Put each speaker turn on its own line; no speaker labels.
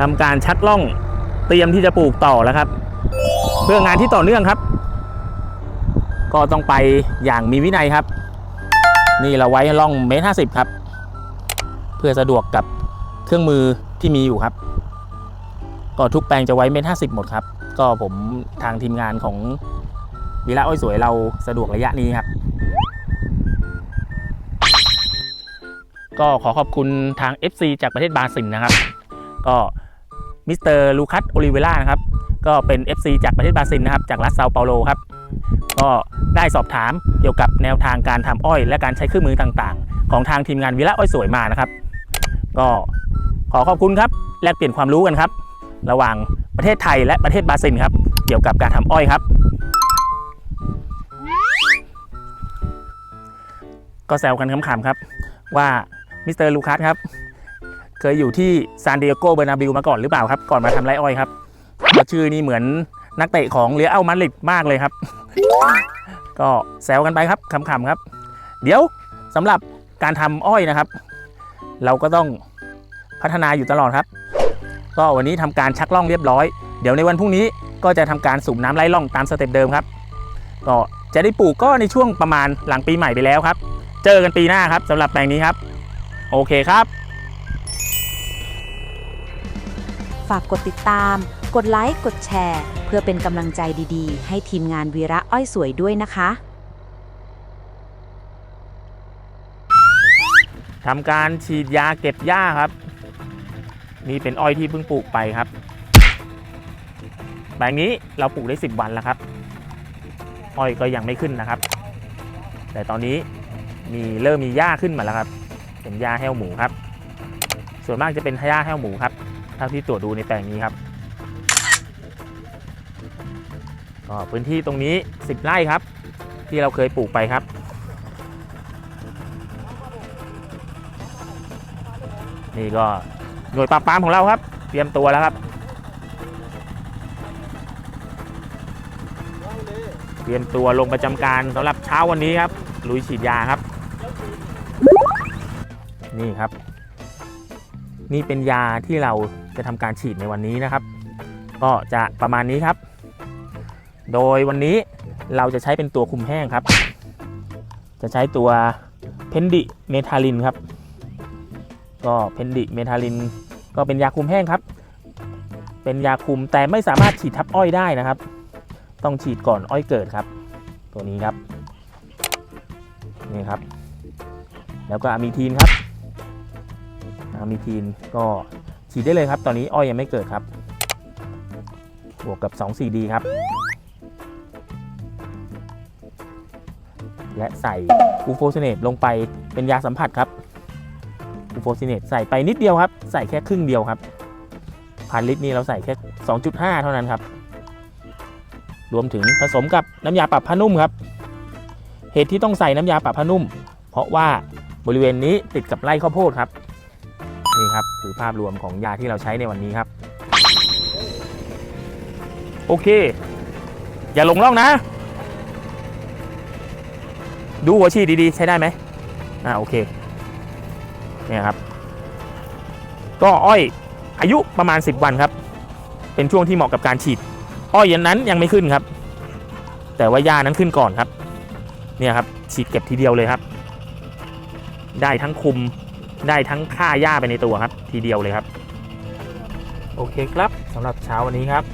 ทำการชักล่องเตรียมที่จะปลูกต่อแล้วครับ เพื่องานที่ต่อเนื่องครับ ก็ต้องไปอย่างมีวินัยครับ นี่เราไว้ล่องเมตรห้าสิบครับ เพื่อสะดวกกับเครื่องมือที่มีอยู่ครับ ก็ทุกแปลงจะไว้เมตรห้าสิบหมดครับ ก็ผมทางทีมงานของวีระอ้อยสวยเราสะดวกระยะนี้ครับ ก็ขอขอบคุณทาง FC จากประเทศบราซิลนะครับ ก็ มิสเตอร์ลูคัสโอลิเวล่านะครับ ก็เป็น FC จากประเทศบราซิลนะครับ จากรัฐเซาเปาโลครับ ก็ได้สอบถามเกี่ยวกับแนวทางการทำอ้อย และการใช้เครื่องมือต่างๆ ของทางทีมงานวิระอ้อยสวยมานะครับ ก็ขอขอบคุณครับ แลกเปลี่ยนความรู้กันครับ ระหว่างประเทศไทยและประเทศบราซิลครับ เกี่ยวกับการทำอ้อยครับ ก็แซวกันขำๆครับว่ามิสเตอร์ลูคัสครับ เคยอยู่ที่ซานดิเอโกเบอร์นาบิลมาก่อนหรือเปล่าครับ ก่อนมาทำไรอ้อยครับชื่อนี่เหมือนนักเตะของเรียอัลมาดริดมากเลยครับ ก็แซวกันไปครับขำๆครับ เดี๋ยวสำหรับการทำอ้อยนะครับ เราก็ต้องพัฒนาอยู่ตลอดครับ ก็วันนี้ทำการชักล่องเรียบร้อย เดี๋ยวในวันพรุ่งนี้ก็จะทำการสูบน้ำไล่ล่องตามสเต็ปเดิมครับ ก็จะได้ปลูกก็ในช่วงประมาณหลังปีใหม่ไปแล้วครับ เจอกันปีหน้าครับสำหรับแปลงนี้ครับ โอเคครับา
กกดติดตาม กดไลค์ กดแชร์ เพื่อเป็นกำลังใจดีๆ ให้ทีมงานวีระอ้อยสวยด้วยนะคะ
ทำการฉีดยาเก็บหญ้าครับ นี่เป็นอ้อยที่เพิ่งปลูกไปครับ แปลงนี้เราปลูกได้ 10 วันแล้วครับ อ้อยก็ยังไม่ขึ้นนะครับ แต่ตอนนี้มีเริ่มมีหญ้าขึ้นมาแล้วครับ เป็นหญ้าแห้วหมูครับ ส่วนมากจะเป็นหญ้าแห้วหมูครับ เท่าที่ตรวจดูในแปลงนี้ครับ ก็พื้นที่ตรงนี้ 10 ไร่ครับ ที่เราเคยปลูกไปครับ นี่ก็หน่วยปราบปรามของเราครับ เตรียมตัวแล้วครับเตรียมตัวลงประจำการสำหรับเช้าวันนี้ครับลุยฉีดยาครับ นี่ครับ นี่เป็นยาที่เราจะทำการฉีดในวันนี้นะครับ ก็จะประมาณนี้ครับ โดยวันนี้เราจะใช้เป็นตัวคุมแห้งครับ จะใช้ตัวเพนดิเมทาลินครับ ก็เพนดิเมทาลินก็เป็นยาคุมแห้งครับ เป็นยาคุมแต่ไม่สามารถฉีดทับอ้อยได้นะครับ ต้องฉีดก่อนอ้อยเกิดครับ ตัวนี้ครับนี่ครับ แล้วก็อะมีทีนครับ อะมีทีนก็ฉีดได้เลยครับ ตอนนี้อ้อยยังไม่เกิดครับ บวกกับ 2,4-D ครับ และใส่กูโฟสเนตลงไปเป็นยาสัมผัสครับกูโฟซิเนตใส่ไปนิดเดียวครับ ใส่แค่ครึ่งเดียวครับพันลิตรนี่เราใส่แค่ 2.5 เท่านั้นครับ รวมถึงผสมกับน้ำยาปรับผ้านุ่มครับ เหตุที่ต้องใส่น้ำยาปรับผ้านุ่ม เพราะว่าบริเวณนี้ติดกับไร่ข้าวโพดครับ นี่ครับคือภาพรวมของยาที่เราใช้ในวันนี้ครับ โอเค อย่าหลงล่องนะ ดูหัวฉีดดีๆ ใช้ได้ไหมอ่าโอเคเนี่ยครับ ก็อ้อยอายุประมาณ 10 วันครับ เป็นช่วงที่เหมาะกับการฉีด อ้อยยันนั้นยังไม่ขึ้นครับ แต่ว่าหญ้านั้นขึ้นก่อนครับ เนี่ยครับฉีดเก็บทีเดียวเลยครับ ได้ทั้งคุม ได้ทั้งฆ่าหญ้าไปในตัวครับ ทีเดียวเลยครับ โอเคครับสำหรับเช้าวันนี้ครับ